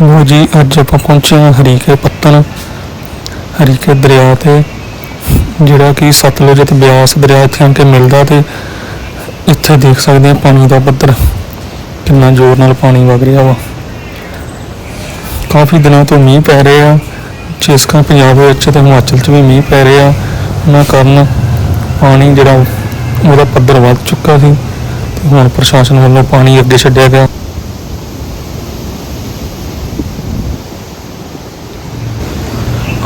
ਲੋ ਜੀ, ਅੱਜ ਆਪਾਂ ਪਹੁੰਚੇ ਹਾਂ ਹਰੀਕੇ ਪੱਤਨ ਹਰੀਕੇ ਦਰਿਆ ਤੇ, ਜਿਹੜਾ ਕਿ ਸਤਲੁਜ ਤੇ ਬਿਆਸ ਦਰਿਆ ਇੱਥੇ ਆ ਕੇ ਮਿਲਦਾ ਤੇ ਇੱਥੇ ਦੇਖ ਸਕਦੇ ਹਾਂ ਪਾਣੀ ਦਾ ਪੱਧਰ ਕਿੰਨਾ ਜ਼ੋਰ ਨਾਲ ਪਾਣੀ ਵਗ ਰਿਹਾ ਵਾ। ਕਾਫੀ ਦਿਨਾਂ ਤੋਂ ਮੀਂਹ ਪੈ ਰਿਹਾ ਜਿਸ ਕਾ ਪੰਜਾਬ ਵਿੱਚ ਤੇ ਹਿਮਾਚਲ 'ਚ ਵੀ ਮੀਂਹ ਪੈ ਰਿਹਾ ਉਹਨਾਂ ਕਾਰਨ ਪਾਣੀ ਜਿਹੜਾ ਉਹਦਾ ਪੱਧਰ ਵੱਧ ਚੁੱਕਾ ਸੀ ਤੇ ਹੁਣ ਪ੍ਰਸ਼ਾਸਨ ਵੱਲੋਂ ਪਾਣੀ ਅੱਗੇ ਛੱਡਿਆ ਗਿਆ।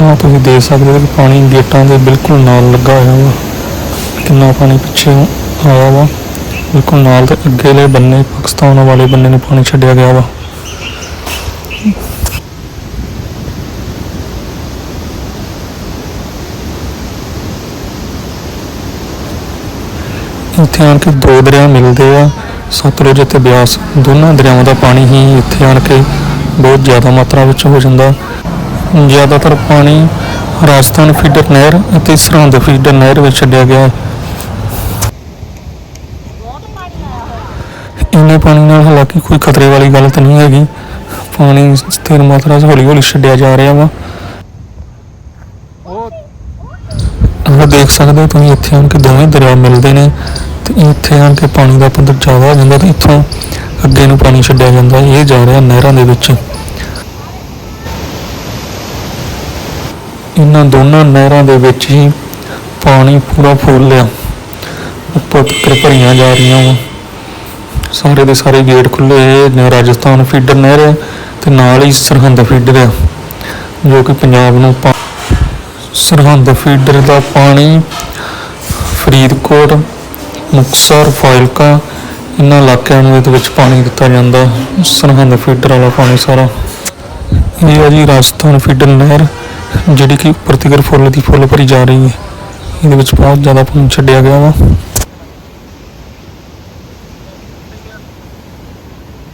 ਆਹ ਤੁਸੀਂ ਦੇਖ ਸਕਦੇ ਹੋ ਕਿ ਪਾਣੀ ਗੇਟਾਂ ਦੇ ਬਿਲਕੁਲ ਨਾਲ ਲੱਗਾ ਹੋਇਆ ਵਾ। ਕਿੰਨਾ ਪਾਣੀ ਪਿੱਛੇ ਆਇਆ ਵਾ। ਬਿਲਕੁਲ ਨਾਲ ਤੇ ਅੱਗੇਲੇ ਬੰਨੇ, ਪਾਕਿਸਤਾਨ ਵਾਲੇ ਬੰਨੇ ਨੂੰ ਪਾਣੀ ਛੱਡਿਆ ਗਿਆ ਵਾ। ਇੱਥੇ ਆਣ ਕੇ ਦੋ ਦਰਿਆ ਮਿਲਦੇ ਆ, ਸਤਲੁਜ ਅਤੇ ਬਿਆਸ। ਦੋਨਾਂ ਦਰਿਆਵਾਂ ਦਾ ਪਾਣੀ ਹੀ ਇੱਥੇ ਆਣ ਕੇ ਬਹੁਤ ਜ਼ਿਆਦਾ ਮਾਤਰਾ ਵਿੱਚ ਹੋ ਜਾਂਦਾ। ਜ਼ਿਆਦਾਤਰ ਪਾਣੀ ਰਾਜਸਥਾਨ ਫੀਡਰ ਨਹਿਰ ਅਤੇ ਸਰਹੰਦ ਫੀਡਰ ਨਹਿਰ ਵਿੱਚ ਛੱਡਿਆ ਗਿਆ ਹੈ। ਇੰਨੇ ਪਾਣੀ ਨਾਲ ਹਾਲਾਂਕਿ ਕੋਈ ਖਤਰੇ ਵਾਲੀ ਗੱਲ ਤਾਂ ਨਹੀਂ ਹੈਗੀ। ਪਾਣੀ ਸਥਿਰ ਮਾਤਰਾ 'ਚ ਹੌਲੀ ਹੌਲੀ ਛੱਡਿਆ ਜਾ ਰਿਹਾ ਵਾ। ਉਹ ਦੇਖ ਸਕਦੇ ਹੋ ਤੁਸੀਂ ਇੱਥੇ ਆਣ ਕੇ ਦੋਵੇਂ ਦਰਿਆ ਮਿਲਦੇ ਨੇ ਤੇ ਇੱਥੇ ਆਣ ਕੇ ਪਾਣੀ ਦਾ ਪੱਧਰ ਜ਼ਿਆਦਾ ਹੋ ਜਾਂਦਾ ਤੇ ਇੱਥੋਂ ਅੱਗੇ ਨੂੰ ਪਾਣੀ ਛੱਡਿਆ ਜਾਂਦਾ, ਇਹ ਜਾ ਰਿਹਾ ਨਹਿਰਾਂ ਦੇ ਵਿੱਚ। ਇਹਨਾਂ ਦੋਨਾਂ ਨਹਿਰਾਂ ਦੇ ਵਿੱਚ ਹੀ ਪਾਣੀ ਪੂਰਾ ਫੁੱਲ ਲਿਆ। ਉੱਪਰ ਤੱਕ ਭਰੀਆਂ ਜਾ ਰਹੀਆਂ ਵਾ। ਸਾਰੇ ਦੇ ਸਾਰੇ ਗੇਟ ਖੁੱਲੇ ਨੇ ਰਾਜਸਥਾਨ ਫੀਡਰ ਨਹਿਰ ਹੈ ਤੇ ਨਾਲ ਹੀ ਸਰਹੰਦ ਫੀਡਰ ਹੈ ਜੋ ਕਿ ਪੰਜਾਬ ਨੂੰ ਪਾ- ਸਰਹੰਦ ਫੀਡਰ ਦਾ ਪਾਣੀ ਫਰੀਦਕੋਟ, ਮੁਕਤਸਰ, ਫਾਜ਼ਿਲਕਾ ਇਹਨਾਂ ਇਲਾਕਿਆਂ ਨੂੰ ਇਹਦੇ ਵਿੱਚ ਪਾਣੀ ਦਿੱਤਾ ਜਾਂਦਾ। ਸਰਹੰਦ ਫੀਡਰ ਵਾਲਾ ਪਾਣੀ ਸਾਰਾ। ਇਹ ਹੈ ਜੀ ਰਾਜਸਥਾਨ ਫੀਡਰ ਨਹਿਰ। ਜਿਹੜੀ ਕਿ ਉੱਪਰ ਤੀਕਰ ਫੁੱਲ ਦੀ ਫੁੱਲ ਭਰੀ ਜਾ ਰਹੀ ਹੈ। ਇਹਦੇ ਵਿੱਚ ਬਹੁਤ ਜ਼ਿਆਦਾ ਪਾਣੀ ਛੱਡਿਆ ਗਿਆ ਵਾ।